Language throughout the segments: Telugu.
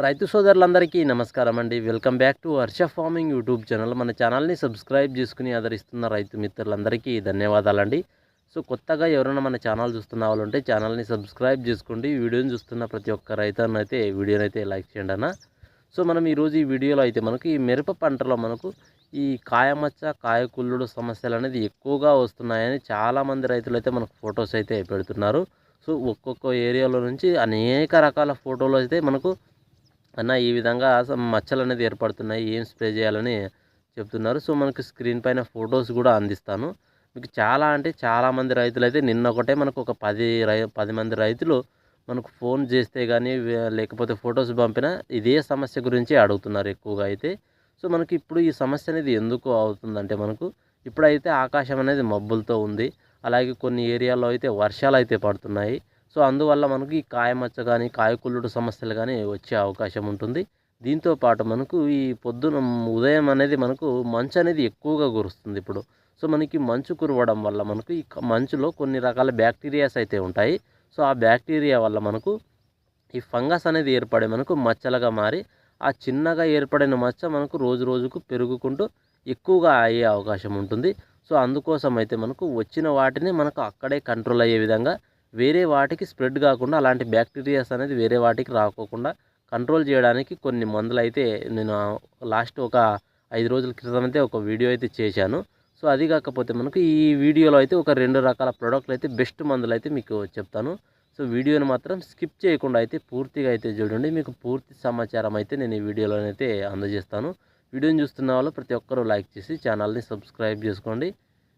రైతు సోదరులందరికీ నమస్కారం అండి. Welcome back to Harsha farming YouTube channel. మన ఛానల్ని సబ్స్క్రైబ్ చేసుకుని ఆదరిస్తున్న రైతు మిత్రులందరికీ ధన్యవాదాలండి. సో కొత్తగా ఎవరైనా మన ఛానల్ చూస్తున్న వాళ్ళు ఉంటే ఛానల్ని సబ్స్క్రైబ్ చేసుకోండి. వీడియోని చూస్తున్న ప్రతి ఒక్క రైతన్న అయితే వీడియోని అయితే లైక్ చేయండి అన్న. సో మనం ఈరోజు ఈ వీడియోలో అయితే మనకు ఈ మిరప పంటలో మనకు ఈ కాయమచ్చ కాయకుల్లుడు సమస్యలు అనేది ఎక్కువగా వస్తున్నాయని చాలామంది రైతులు అయితే మనకు ఫొటోస్ అయితే పెడుతున్నారు. సో ఒక్కొక్క ఏరియాలో నుంచి అనేక రకాల ఫోటోలు అయితే మనకు అన్న ఈ విధంగా మచ్చలు అనేది ఏర్పడుతున్నాయి. ఏం స్ప్రే చేయాలని చెప్తున్నారు. సో మనకు స్క్రీన్ పైన ఫొటోస్ కూడా అందిస్తాను. మీకు చాలా అంటే చాలామంది రైతులు అయితే నిన్న ఒకటే మనకు ఒక పది రై పది మంది రైతులు మనకు ఫోన్ చేస్తే కానీ లేకపోతే ఫొటోస్ పంపినా ఇదే సమస్య గురించి అడుగుతున్నారు ఎక్కువగా అయితే. సో మనకి ఇప్పుడు ఈ సమస్య అనేది ఎందుకు అవుతుందంటే మనకు ఇప్పుడైతే ఆకాశం అనేది మబ్బులతో ఉంది. అలాగే కొన్ని ఏరియాలో అయితే వర్షాలు అయితే పడుతున్నాయి. సో అందువల్ల మనకు ఈ కాయమచ్చ కానీ కాయకుళ్ళుడు సమస్యలు కానీ వచ్చే అవకాశం ఉంటుంది. దీంతో పాటు మనకు ఈ పొద్దున ఉదయం అనేది మనకు మంచు అనేది ఎక్కువగా కురుస్తుంది ఇప్పుడు. సో మనకి మంచు కురవడం వల్ల మనకు ఈ మంచులో కొన్ని రకాల బ్యాక్టీరియాస్ అయితే ఉంటాయి. సో ఆ బ్యాక్టీరియా వల్ల మనకు ఈ ఫంగస్ అనేది ఏర్పడే మనకు మచ్చలుగా మారి ఆ చిన్నగా ఏర్పడిన మచ్చ మనకు రోజు రోజుకు పెరుగుకుంటూ ఎక్కువగా అయ్యే అవకాశం ఉంటుంది. సో అందుకోసం అయితే మనకు వచ్చిన వాటిని మనకు అక్కడే కంట్రోల్ అయ్యే విధంగా వేరే వాటికి స్ప్రెడ్ కాకుండా అలాంటి బ్యాక్టీరియాస్ అనేది వేరే వాటికి రాకోకుండా కంట్రోల్ చేయడానికి కొన్ని మందులు అయితే నేను లాస్ట్ ఒక ఐదు రోజుల క్రితం అయితే ఒక వీడియో అయితే చేశాను. సో అది కాకపోతే మనకు ఈ వీడియోలో అయితే ఒక రెండు రకాల ప్రోడక్ట్లు అయితే బెస్ట్ మందులు అయితే మీకు చెప్తాను. సో వీడియోని మాత్రం స్కిప్ చేయకుండా అయితే పూర్తిగా అయితే చూడండి. మీకు పూర్తి సమాచారం అయితే నేను ఈ వీడియోలోనైతే అందజేస్తాను. వీడియోని చూస్తున్న వాళ్ళు ప్రతి ఒక్కరూ లైక్ చేసి ఛానల్ని సబ్స్క్రైబ్ చేసుకోండి.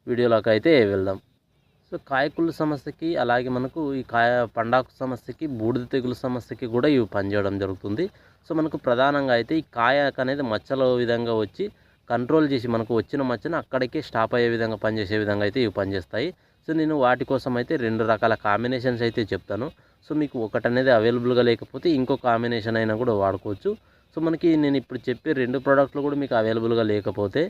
వీడియోలోకి అయితే వెళ్దాం. సో కాయకుళ్ళ సమస్యకి అలాగే మనకు ఈ కాయ పండాకు సమస్యకి బూడిద తెగులు సమస్యకి కూడా ఇవి పనిచేయడం జరుగుతుంది. సో మనకు ప్రధానంగా అయితే ఈ కాయకు అనేది మచ్చల విధంగా వచ్చి కంట్రోల్ చేసి మనకు వచ్చిన మచ్చను అక్కడికే స్టాప్ అయ్యే విధంగా పనిచేసే విధంగా అయితే ఇవి పనిచేస్తాయి. సో నేను వాటి కోసం అయితే రెండు రకాల కాంబినేషన్స్ అయితే చెప్తాను. సో మీకు ఒకటి అనేది అవైలబుల్గా లేకపోతే ఇంకో కాంబినేషన్ అయినా కూడా వాడుకోవచ్చు. సో మనకి నేను ఇప్పుడు చెప్పే రెండు ప్రోడక్ట్లు కూడా మీకు అవైలబుల్గా లేకపోతే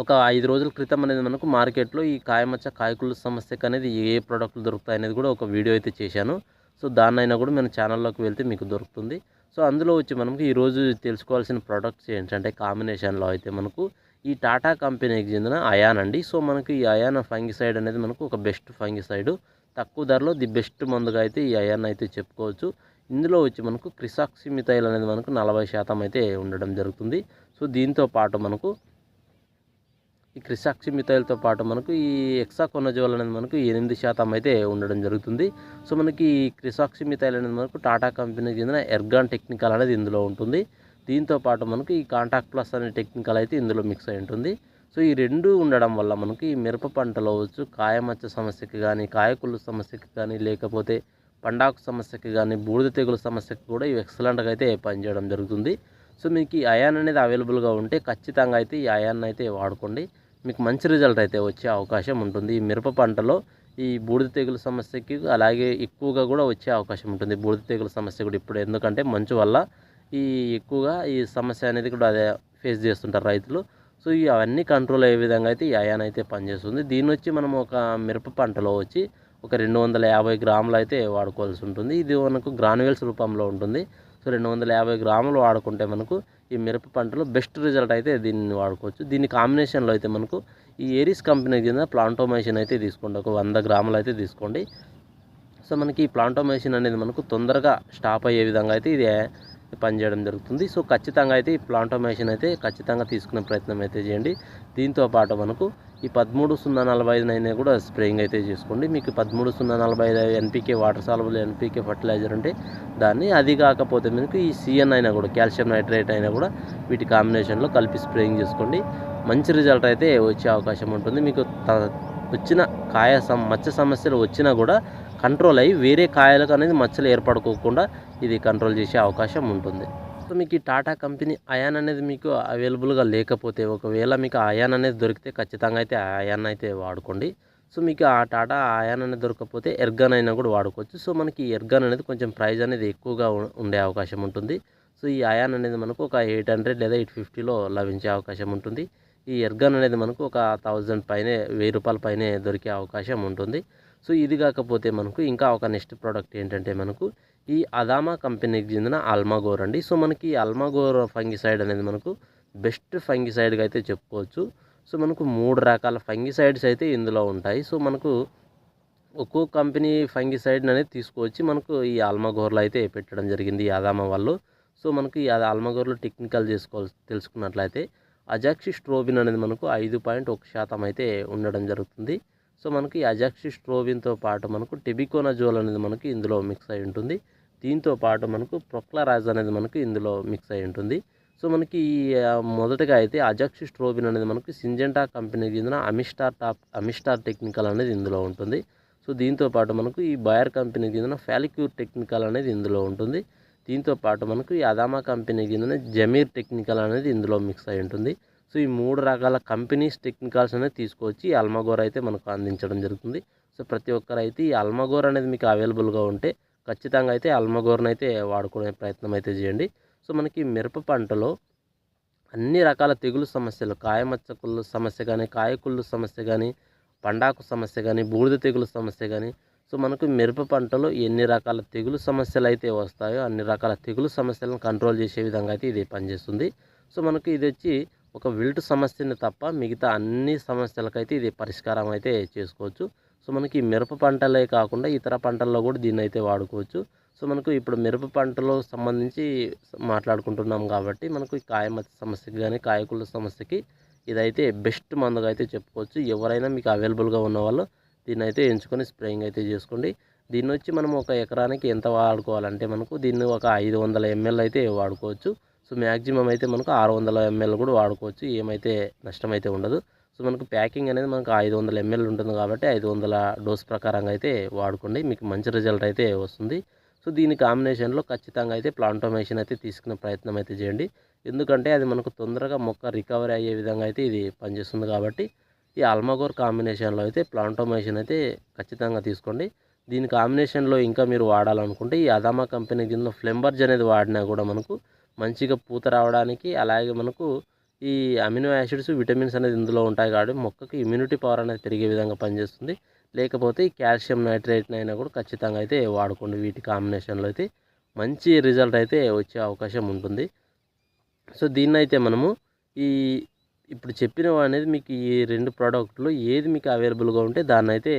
ఒక ఐదు రోజుల క్రితం అనేది మనకు మార్కెట్లో ఈ కాయమచ్చ కాయకుల సమస్యకు అనేది ఏ ప్రోడక్ట్లు దొరుకుతాయి అనేది కూడా ఒక వీడియో అయితే చేశాను. సో దాన్నైనా కూడా మన ఛానల్లోకి వెళ్తే మీకు దొరుకుతుంది. సో అందులో వచ్చి మనకు ఈరోజు తెలుసుకోవాల్సిన ప్రోడక్ట్స్ ఏంటంటే కాంబినేషన్లో అయితే మనకు ఈ టాటా కంపెనీకి చెందిన అయాన్ అండి. సో మనకు ఈ అయాన్ ఫంగిసైడ్ అనేది మనకు ఒక బెస్ట్ ఫంగిసైడ్ తక్కువ ధరలో ది బెస్ట్ మందుగా అయితే ఈ అయాన్ అయితే చెప్పుకోవచ్చు. ఇందులో వచ్చి మనకు క్రిసాక్సిమితైల్ అనేది మనకు నలభై శాతం అయితే ఉండడం జరుగుతుంది. సో దీంతో పాటు మనకు ఈ క్రిసాక్సిమిథైల్తో పాటు మనకు ఈ ఎక్సాకొనజోల్ అనేది మనకు ఎనిమిది శాతం అయితే ఉండడం జరుగుతుంది. సో మనకి ఈ క్రిసాక్సిమిథైల్ అనేది మనకు టాటా కంపెనీకి చెందిన ఎర్గాన్ టెక్నికల్ అనేది ఇందులో ఉంటుంది. దీంతో పాటు మనకు ఈ కాంటాక్ట్ ప్లస్ అనే టెక్నికల్ అయితే ఇందులో మిక్స్ అయి ఉంటుంది. సో ఈ రెండు ఉండడం వల్ల మనకి ఈ మిరప పంటలో వచ్చు కాయమచ్చ సమస్యకి కానీ కాయకుళ్ళు సమస్యకి కానీ లేకపోతే పండాకు సమస్యకి కానీ బూడిద తెగులు సమస్యకి కూడా ఇవి ఎక్సలెంట్గా అయితే పనిచేయడం జరుగుతుంది. సో మీకు ఈ అయాన్ అనేది అవైలబుల్గా ఉంటే ఖచ్చితంగా అయితే ఈ అయాన్ అయితే వాడుకోండి. మీకు మంచి రిజల్ట్ అయితే వచ్చే అవకాశం ఉంటుంది. ఈ మిరప పంటలో ఈ బూడిద తెగులు సమస్యకి అలాగే ఎక్కువగా కూడా వచ్చే అవకాశం ఉంటుంది. బూడిద తెగులు సమస్య కూడా ఇప్పుడు ఎందుకంటే మంచు వల్ల ఈ ఎక్కువగా ఈ సమస్య అనేది కూడా అదే ఫేస్ చేస్తుంటారు రైతులు. సో ఇవి అవన్నీ కంట్రోల్ అయ్యే విధంగా అయితే ఈ అయాన్ అయితే పనిచేస్తుంది. దీన్ని వచ్చి మనం ఒక మిరప పంటలో వచ్చి ఒక రెండు వందల యాభై గ్రాములు అయితే వాడుకోవాల్సి ఉంటుంది. ఇది మనకు గ్రానువెల్స్ రూపంలో ఉంటుంది. సో రెండు వందల యాభై గ్రాములు వాడుకుంటే మనకు ఈ మిరప పంటలో బెస్ట్ రిజల్ట్ అయితే దీన్ని వాడుకోవచ్చు. దీని కాంబినేషన్లో అయితే మనకు ఈ ఏరిస్ కంపెనీ కింద ప్లాంటోమేషన్ అయితే తీసుకోండి. ఒక వంద గ్రాములు అయితే తీసుకోండి. సో మనకి ఈ ప్లాంటోమేషన్ అనేది మనకు తొందరగా స్టాప్ అయ్యే విధంగా అయితే ఇది పనిచేయడం జరుగుతుంది. సో ఖచ్చితంగా అయితే ఈ ప్లాంటోమేషన్ అయితే ఖచ్చితంగా తీసుకునే ప్రయత్నం అయితే చేయండి. దీంతో పాటు మనకు ఈ పదమూడు సున్నా నలభై ఐదు అయినా కూడా స్ప్రేయింగ్ అయితే చేసుకోండి. మీకు పదమూడు సున్నా నలభై ఐదు NPK water soluble NPK fertilizer ఉంటే దాన్ని అది కాకపోతే మీకు ఈ సిఎన్ అయినా కూడా కాల్షియం నైట్రేట్ అయినా కూడా వీటి కాంబినేషన్లో కలిపి స్ప్రేయింగ్ చేసుకోండి. మంచి రిజల్ట్ అయితే వచ్చే అవకాశం ఉంటుంది. మీకు త- వచ్చిన కాయ సమ మత్స్య సమస్యలు వచ్చినా కూడా కంట్రోల్ అయ్యి వేరే కాయలకు అనేది మచ్చలు ఏర్పడుకోకుండా ఇది కంట్రోల్ చేసే అవకాశం ఉంటుంది. సో మీకు ఈ టాటా కంపెనీ అయాన్ అనేది మీకు అవైలబుల్గా లేకపోతే ఒకవేళ మీకు అయాన్ అనేది దొరికితే ఖచ్చితంగా అయితే ఆ అయాన్ అయితే వాడుకోండి. సో మీకు ఆ టాటా అయాన్ అనేది దొరకకపోతే ఎర్గన్ అయినా కూడా వాడుకోవచ్చు. సో మనకి ఈ ఎర్గన్ అనేది కొంచెం ప్రైజ్ అనేది ఎక్కువగా ఉండే అవకాశం ఉంటుంది. సో ఈ అయాన్ అనేది మనకు ఒక ఎయిట్ హండ్రెడ్ లేదా ఎయిట్ ఫిఫ్టీలో లభించే అవకాశం ఉంటుంది. ఈ ఎర్గన్ అనేది మనకు ఒక థౌజండ్ పైనే వెయ్యి రూపాయల పైనే దొరికే అవకాశం ఉంటుంది. సో ఇది కాకపోతే మనకు ఇంకా ఒక నెక్స్ట్ ప్రోడక్ట్ ఏంటంటే మనకు ఈ అదామా కంపెనీకి చెందిన అల్మాగోర్ అండి. సో మనకి అల్మాగోర్ ఫంగిసైడ్ అనేది మనకు బెస్ట్ ఫంగిసైడ్గా అయితే చెప్పుకోవచ్చు. సో మనకు మూడు రకాల ఫంగిసైడ్స్ అయితే ఇందులో ఉంటాయి. సో మనకు ఒక్కో కంపెనీ ఫంగిసైడ్ అనేది తీసుకువచ్చి మనకు ఈ ఆల్మగోర్లో అయితే పెట్టడం జరిగింది ఈ అదామా వాళ్ళు. సో మనకి ఈ ఆల్మగోర్లో టెక్నికల్ చేసుకోవాలి తెలుసుకున్నట్లయితే అజాక్సి స్ట్రోబిన్ అనేది మనకు ఐదు పాయింట్ ఒక శాతం అయితే ఉండడం జరుగుతుంది. సో మనకి అజాక్సి స్ట్రోబిన్తో పాటు మనకు టెబికోనజోల్ అనేది మనకి ఇందులో మిక్స్ అయి ఉంటుంది. దీంతో పాటు మనకు ప్రొక్లరాజ్ అనేది మనకు ఇందులో మిక్స్ అయి ఉంటుంది. సో మనకి మొదటగా అయితే అజాక్సి స్ట్రోబిన్ అనేది మనకి సింజెంటా కంపెనీకి చెందిన అమిస్టార్ టాప్ అమిస్టార్ టెక్నికల్ అనేది ఇందులో ఉంటుంది. సో దీంతో పాటు మనకు ఈ బయర్ కంపెనీకి చెందిన ఫ్యాలిక్యూర్ టెక్నికల్ అనేది ఇందులో ఉంటుంది. దీంతో పాటు మనకు ఈ అదామా కంపెనీకి చెందిన జమీర్ టెక్నికల్ అనేది ఇందులో మిక్స్ అయి ఉంటుంది. సో ఈ మూడు రకాల కంపెనీస్ టెక్నికల్స్ అనేది తీసుకొచ్చి ఈ అల్మగోర్ అయితే మనకు అందించడం జరుగుతుంది. సో ప్రతి ఒక్కరు అయితే ఈ అల్మగోర్ అనేది మీకు అవైలబుల్గా ఉంటే ఖచ్చితంగా అయితే అల్మగోర్ని అయితే వాడుకునే ప్రయత్నం అయితే చేయండి. సో మనకి మిరప పంటలో అన్ని రకాల తెగులు సమస్యలు కాయమచ్చకుళ్ళు సమస్య కానీ కాయకుళ్ళు సమస్య కానీ పండాకు సమస్య కానీ బూడిద తెగులు సమస్య కానీ సో మనకు మిరప పంటలో ఎన్ని రకాల తెగులు సమస్యలు అయితే వస్తాయో అన్ని రకాల తెగులు సమస్యలను కంట్రోల్ చేసే విధంగా అయితే ఇది పనిచేస్తుంది. సో మనకు ఇది వచ్చి ఒక విల్ట్ సమస్యని తప్ప మిగతా అన్ని సమస్యలకైతే ఇది పరిష్కారం అయితే చేసుకోవచ్చు. సో మనకి మిరప పంటలే కాకుండా ఇతర పంటల్లో కూడా దీన్ని అయితే వాడుకోవచ్చు. సో మనకు ఇప్పుడు మిరప పంటలో సంబంధించి మాట్లాడుకుంటున్నాం కాబట్టి మనకు ఈ కాయమతి సమస్యకి కానీ కాయకుల సమస్యకి ఇదైతే బెస్ట్ మందుగా అయితే చెప్పుకోవచ్చు. ఎవరైనా మీకు అవైలబుల్గా ఉన్న వాళ్ళు దీన్ని అయితే ఎంచుకొని స్ప్రేయింగ్ అయితే చేసుకోండి. దీన్ని వచ్చి మనం ఒక ఎకరానికి ఎంత వాడుకోవాలంటే మనకు దీన్ని ఒక ఐదు వందల ఎంఎల్ అయితే వాడుకోవచ్చు. సో మ్యాక్సిమం అయితే మనకు ఆరు వందల ఎంఎల్ కూడా వాడుకోవచ్చు. ఏమైతే నష్టం అయితే ఉండదు. సో మనకు ప్యాకింగ్ అనేది మనకు ఐదు వందల ఎంఎల్ ఉంటుంది కాబట్టి ఐదు వందల డోస్ ప్రకారంగా అయితే వాడుకోండి. మీకు మంచి రిజల్ట్ అయితే వస్తుంది. సో దీని కాంబినేషన్లో ఖచ్చితంగా అయితే ప్లాంటోమేషన్ అయితే తీసుకునే ప్రయత్నం అయితే చేయండి. ఎందుకంటే అది మనకు తొందరగా మొక్క రికవరీ అయ్యే విధంగా అయితే ఇది పనిచేస్తుంది కాబట్టి ఈ అల్మగోర్ కాంబినేషన్లో అయితే ప్లాంటోమేషన్ అయితే ఖచ్చితంగా తీసుకోండి. దీని కాంబినేషన్లో ఇంకా మీరు వాడాలనుకుంటే ఈ అదామా కంపెనీ కింద ఫ్లెంబర్జ్ అనేది వాడినా కూడా మనకు మంచిగా పూత రావడానికి అలాగే మనకు ఈ అమినో యాసిడ్స్ విటమిన్స్ అనేది ఇందులో ఉంటాయి కాబట్టి మొక్కకి ఇమ్యూనిటీ పవర్ అనేది పెరిగే విధంగా పనిచేస్తుంది. లేకపోతే ఈ కాల్షియం నైట్రేట్ని అయినా కూడా ఖచ్చితంగా అయితే వాడుకోండి. వీటి కాంబినేషన్లో అయితే మంచి రిజల్ట్ అయితే వచ్చే అవకాశం ఉంటుంది. సో దీన్ని అయితే మనము ఈ ఇప్పుడు చెప్పినవి అనేది మీకు ఈ రెండు ప్రోడక్ట్లు ఏది మీకు అవైలబుల్గా ఉంటే దాన్ని అయితే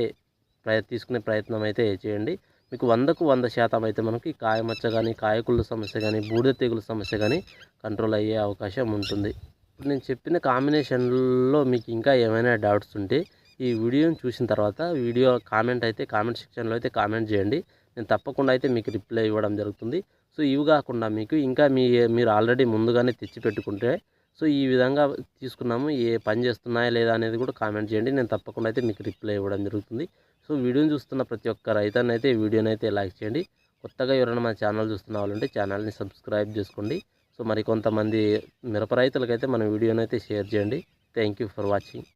ప్రయ తీసుకునే ప్రయత్నం అయితే చేయండి. మీకు వందకు వంద శాతం అయితే మనకి కాయమచ్చ కానీ కాయకుళ్ళ సమస్య కానీ బూడిద తెగుల సమస్య కానీ కంట్రోల్ అయ్యే అవకాశం ఉంటుంది. ఇప్పుడు నేను చెప్పిన కాంబినేషన్లో మీకు ఇంకా ఏమైనా డౌట్స్ ఉంటే ఈ వీడియోని చూసిన తర్వాత వీడియో కామెంట్ అయితే కామెంట్ సెక్షన్లో అయితే కామెంట్ చేయండి. నేను తప్పకుండా అయితే మీకు రిప్లై ఇవ్వడం జరుగుతుంది. సో ఇవి కాకుండా మీకు ఇంకా మీ మీరు ఆల్రెడీ ముందుగానే తెచ్చి పెట్టుకుంటే సో ఈ విధంగా తీసుకున్నాము ఏ పని చేస్తున్నాయా లేదా అనేది కూడా కామెంట్ చేయండి. నేను తప్పకుండా అయితే మీకు రిప్లై ఇవ్వడం జరుగుతుంది. సో వీడియోని చూస్తున్న ప్రతి ఒక్క రైతాన్ని అయితే వీడియోని అయితే లైక్ చేయండి. కొత్తగా ఎవరైనా మన ఛానల్ చూస్తున్న వాళ్ళంటే ఛానల్ని సబ్స్క్రైబ్ చేసుకోండి. సో మరి కొంతమంది మిరప రైతులకైతే మన వీడియోని అయితే షేర్ చేయండి. Thank for watching.